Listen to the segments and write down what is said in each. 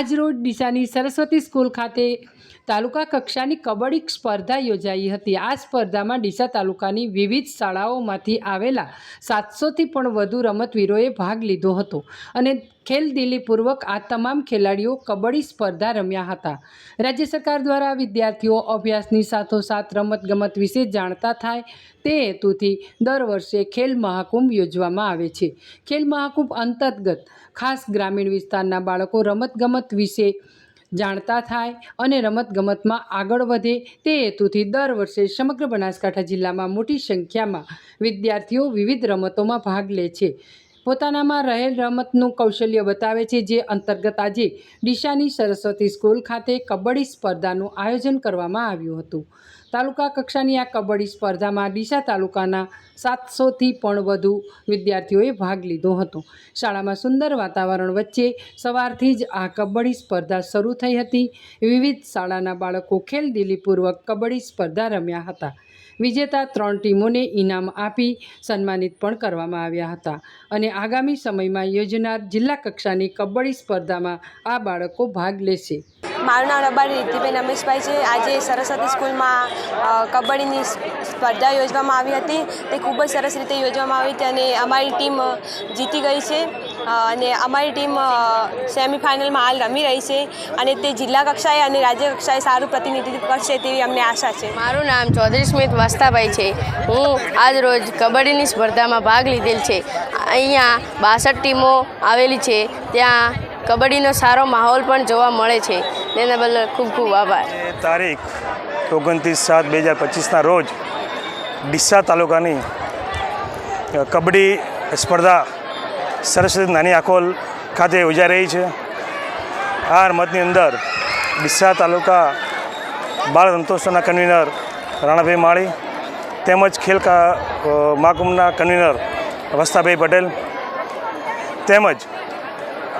આજરોજ ડીસાની સરસ્વતી સ્કૂલ ખાતે તાલુકા કક્ષાની કબડ્ડી સ્પર્ધા યોજાઈ હતી. આ સ્પર્ધામાં ડીસા તાલુકાની વિવિધ શાળાઓમાંથી આવેલા સાતસોથી પણ વધુ રમતવીરોએ ભાગ લીધો હતો અને ખેલદિલીપૂર્વક આ તમામ ખેલાડીઓ કબડ્ડી સ્પર્ધા રમ્યા હતા. રાજ્ય સરકાર દ્વારા વિદ્યાર્થીઓ અભ્યાસની સાથોસાથ રમતગમત વિશે જાણતા થાય તે હેતુથી દર વર્ષે ખેલ મહાકુંભ યોજવામાં આવે છે. ખેલ મહાકુંભ અંતર્ગત ખાસ ગ્રામીણ વિસ્તારના બાળકો રમતગમત વિશે જાણતા થાય અને રમતગમતમાં આગળ વધે તે હેતુથી દર વર્ષે સમગ્ર બનાસકાંઠા જિલ્લામાં મોટી સંખ્યામાં વિદ્યાર્થીઓ વિવિધ રમતોમાં ભાગ લે છે. પોતાનામાં રહેલ રમતનું કૌશલ્ય બતાવે છે જે અંતર્ગત આજે ડીશાની સરસ્વતી સ્કૂલ ખાતે કબડ્ડી સ્પર્ધાનું આયોજન કરવામાં આવ્યું હતું. તાલુકા કક્ષાની આ કબડ્ડી સ્પર્ધામાં ડીસા તાલુકાના સાતસોથી પણ વધુ વિદ્યાર્થીઓએ ભાગ લીધો હતો. શાળામાં સુંદર વાતાવરણ વચ્ચે સવારથી જ આ કબડ્ડી સ્પર્ધા શરૂ થઈ હતી. વિવિધ શાળાના બાળકો ખેલદિલીપૂર્વક કબડ્ડી સ્પર્ધા રમ્યા હતા. વિજેતા ત્રણ ટીમોને ઇનામ આપી સન્માનિત પણ કરવામાં આવ્યા હતા અને આગામી સમયમાં યોજનાર જિલ્લા કક્ષાની કબડ્ડી સ્પર્ધામાં આ બાળકો ભાગ લેશે. મારું નામ રબારી રીતિબેન રમેશભાઈ છે. આજે સરસ્વતી સ્કૂલમાં કબડ્ડીની સ્પર્ધા યોજવામાં આવી હતી. તે ખૂબ જ સરસ રીતે યોજવામાં આવી હતી અને અમારી ટીમ જીતી ગઈ છે. અને અમારી ટીમ સેમિફાઇનલમાં હાલ રમી રહી છે અને તે જિલ્લા કક્ષાએ અને રાજ્ય કક્ષાએ સારું પ્રતિનિધિત્વ કરશે તેવી અમને આશા છે. મારું નામ ચૌધરી સ્મિત વાસ્તાભાઈ છે. હું આજ રોજ કબડ્ડીની સ્પર્ધામાં ભાગ લીધેલ છે. અહીંયા બાસઠ ટીમો આવેલી છે. ત્યાં કબડ્ડીનો સારો માહોલ પણ જોવા મળે છે. તેના બદલ ખૂબ ખૂબ આભાર. તારીખ ઓગણત્રીસ સાત બે હજાર પચીસના રોજ ડીસા તાલુકાની કબડ્ડી સ્પર્ધા સરસ્વતી નાની આખોલ ખાતે યોજાઈ રહી છે. આ રમતની અંદર ડીસા તાલુકા બાળ રમતોત્સવના કન્વીનર રાણાભાઈ માળી તેમજ ખેલ મહાકુંભના કન્વીનર વસ્તાભાઈ પટેલ તેમજ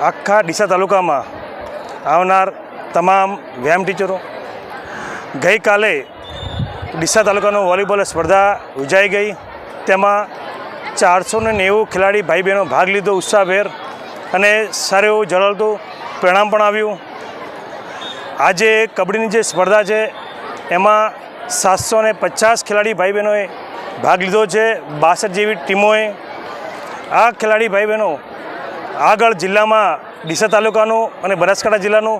આખા ડીસા તાલુકામાં આવનાર તમામ વ્યાયામ ટીચરો, ગઈકાલે ડીસા તાલુકાનો વોલીબોલ સ્પર્ધા યોજાઈ ગઈ. તેમાં ચારસો ને નેવું ખેલાડી ભાઈ બહેનો ભાગ લીધો ઉત્સાહભેર અને સારું એવું જળવતું પરિણામ પણ આવ્યું. આજે કબડ્ડીની જે સ્પર્ધા છે, એમાં સાતસો ને પચાસ ખેલાડી ભાઈ બહેનોએ ભાગ લીધો છે. બાસઠ જેવી ટીમોએ આ ખેલાડી ભાઈ બહેનો આગળ જિલ્લામાં ડીસા તાલુકાનું અને બનાસકાંઠા જિલ્લાનું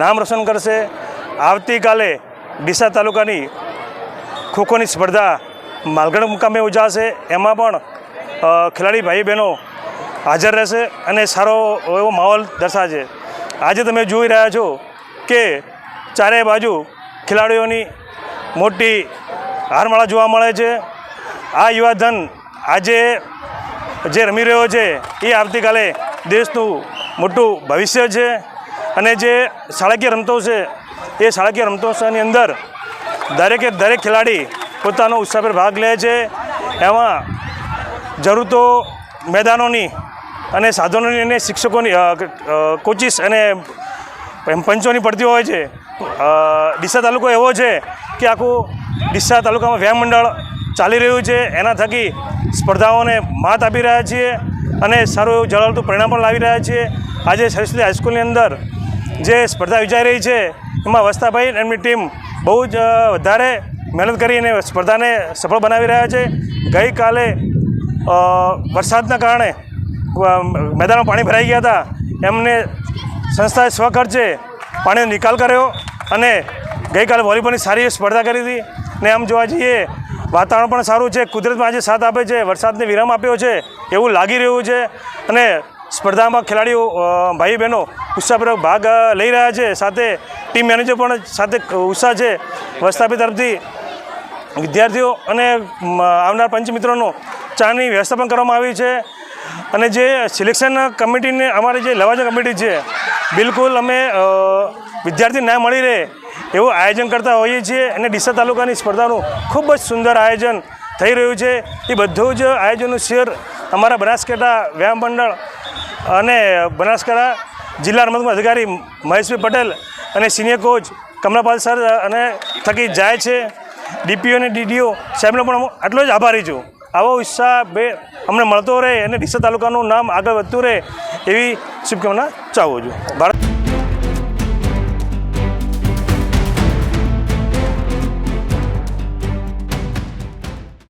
નામ રોશન કરશે. આવતીકાલે ડીસા તાલુકાની ખોખોની સ્પર્ધા માલગઢ મુકામે ઉજાશે. એમાં પણ ખેલાડી ભાઈ બહેનો હાજર રહેશે અને સારો એવો માહોલ દર્શાવશે. આજે તમે જોઈ રહ્યા છો કે ચારે બાજુ ખેલાડીઓની મોટી હારમાળા જોવા મળે છે. આ યુવાધન આજે જે રમી રહ્યો છે, એ આવતીકાલે દેશનું મોટું ભવિષ્ય છે અને જે શાળાકીય રમતો છે, એ શાળાકીય રમતોત્સવની અંદર દરેકે દરેક ખેલાડી પોતાનો ઉત્સાહભેર ભાગ લે છે. એમાં જરૂર તો મેદાનોની અને સાધનોની અને શિક્ષકોની કોચિસ અને પંચોની પડતી હોય છે. ડીસા તાલુકો એવો છે કે આખું ડીસા તાલુકામાં વ્યાયામ મંડળ ચાલી રહ્યું છે. એના થકી સ્પર્ધાઓને માત આપી રહ્યા છીએ અને સારું એવું જળવતું પરિણામ પણ લાવી રહ્યા છીએ. આજે સરસ્વતી હાઈસ્કૂલની અંદર જે સ્પર્ધા યોજાઈ રહી છે, એમાં વસ્તાભાઈ એમની ટીમ બહુ જ વધારે મહેનત કરીને સ્પર્ધાને સફળ બનાવી રહ્યા છે. ગઈકાલે વરસાદના કારણે મેદાનમાં પાણી ભરાઈ ગયા હતા. એમને સંસ્થાએ સ્વખર્ચે પાણીનો નિકાલ કર્યો અને ગઈકાલે વોલીબોલની સારી સ્પર્ધા કરી હતી. ને આમ જોવા જઈએ, વાતાવરણ પણ સારું છે. કુદરતમાં આજે સાથ આપે છે. વરસાદને વિરામ આપ્યો છે. એવું લાગી રહ્યું છે. અને સ્પર્ધામાં ખેલાડીઓ ભાઈ બહેનો ઉત્સાહપૂર્વક ભાગ લઈ રહ્યા છે. સાથે ટીમ મેનેજર પણ સાથે ઉત્સાહ છે. વસ્તાપી તરફથી વિદ્યાર્થીઓ અને આવનાર પંચમિત્રોનો ચાની વ્યવસ્થા પણ કરવામાં આવી છે. અને જે સિલેક્શન કમિટીને અમારી જે લવાજન કમિટી છે, બિલકુલ અમે વિદ્યાર્થી ના મળી રહે એવું આયોજન કરતા હોઈએ છીએ. અને ડીસા તાલુકાની સ્પર્ધાનું ખૂબ જ સુંદર આયોજન થઈ રહ્યું છે. એ બધું જ આયોજનનું શેર અમારા બનાસકાંઠા વ્યાયામ મંડળ અને બનાસકાંઠા જિલ્લા રમતગમત અધિકારી મહેશભાઈ પટેલ અને સિનિયર કોચ કમલાપાલ સર અને થકી જાય છે. ડીપીઓ અને ડીડીઓ સાહેબનો પણ આટલો જ આભારી છું. આવો ઉત્સાહ બે અમને મળતો રહે અને ડીસા તાલુકાનું નામ આગળ વધતું રહે એવી શુભકામના ચાહું છું. ભારત